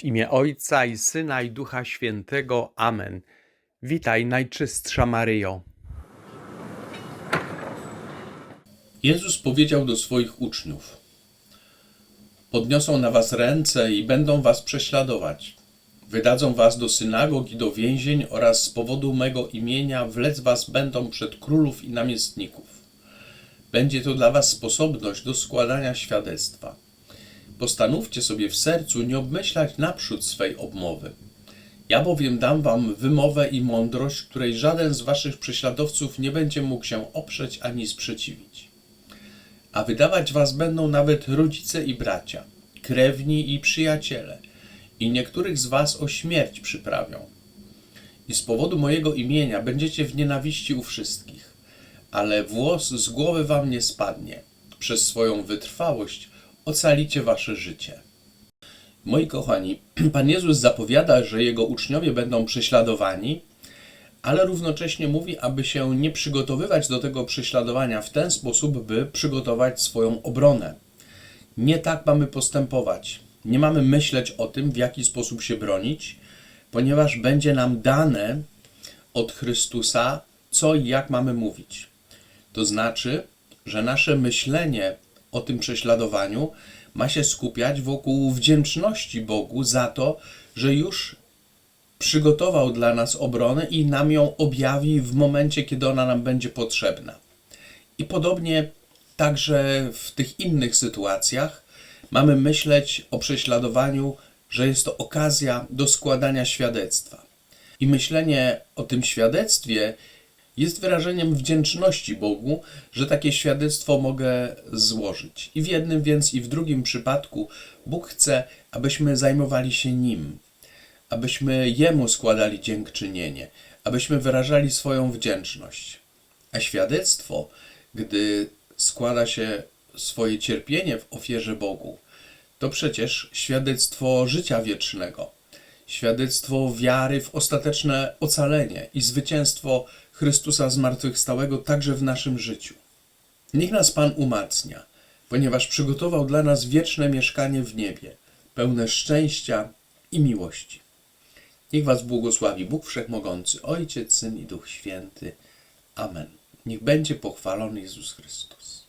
W imię Ojca i Syna i Ducha Świętego. Amen. Witaj, Najczystsza Maryjo. Jezus powiedział do swoich uczniów: Podniosą na was ręce i będą was prześladować. Wydadzą was do synagog i do więzień oraz z powodu mego imienia wlec was będą przed królów i namiestników. Będzie to dla was sposobność do składania świadectwa. Postanówcie sobie w sercu nie obmyślać naprzód swej obmowy. Ja bowiem dam wam wymowę i mądrość, której żaden z waszych prześladowców nie będzie mógł się oprzeć ani sprzeciwić a wydawać was będą nawet rodzice i bracia, krewni i przyjaciele, i niektórych z was o śmierć przyprawią. I z powodu mojego imienia będziecie w nienawiści u wszystkich, ale włos z głowy wam nie spadnie. Przez swoją wytrwałość ocalicie wasze życie. Moi kochani, Pan Jezus zapowiada, że Jego uczniowie będą prześladowani, ale równocześnie mówi, aby się nie przygotowywać do tego prześladowania w ten sposób, by przygotować swoją obronę. Nie tak mamy postępować. Nie mamy myśleć o tym, w jaki sposób się bronić, ponieważ będzie nam dane od Chrystusa, co i jak mamy mówić. To znaczy, że nasze myślenie o tym prześladowaniu ma się skupiać wokół wdzięczności Bogu za to, że już przygotował dla nas obronę i nam ją objawi w momencie, kiedy ona nam będzie potrzebna. I podobnie także w tych innych sytuacjach mamy myśleć o prześladowaniu, że jest to okazja do składania świadectwa. I myślenie o tym świadectwie jest wyrażeniem wdzięczności Bogu, że takie świadectwo mogę złożyć. I w jednym więc i w drugim przypadku Bóg chce, abyśmy zajmowali się Nim, abyśmy Jemu składali dziękczynienie, abyśmy wyrażali swoją wdzięczność. A świadectwo, gdy składa się swoje cierpienie w ofierze Bogu, to przecież świadectwo życia wiecznego, świadectwo wiary w ostateczne ocalenie i zwycięstwo Chrystusa zmartwychwstałego także w naszym życiu. Niech nas Pan umacnia, ponieważ przygotował dla nas wieczne mieszkanie w niebie, pełne szczęścia i miłości. Niech Was błogosławi Bóg Wszechmogący, Ojciec, Syn i Duch Święty. Amen. Niech będzie pochwalony Jezus Chrystus.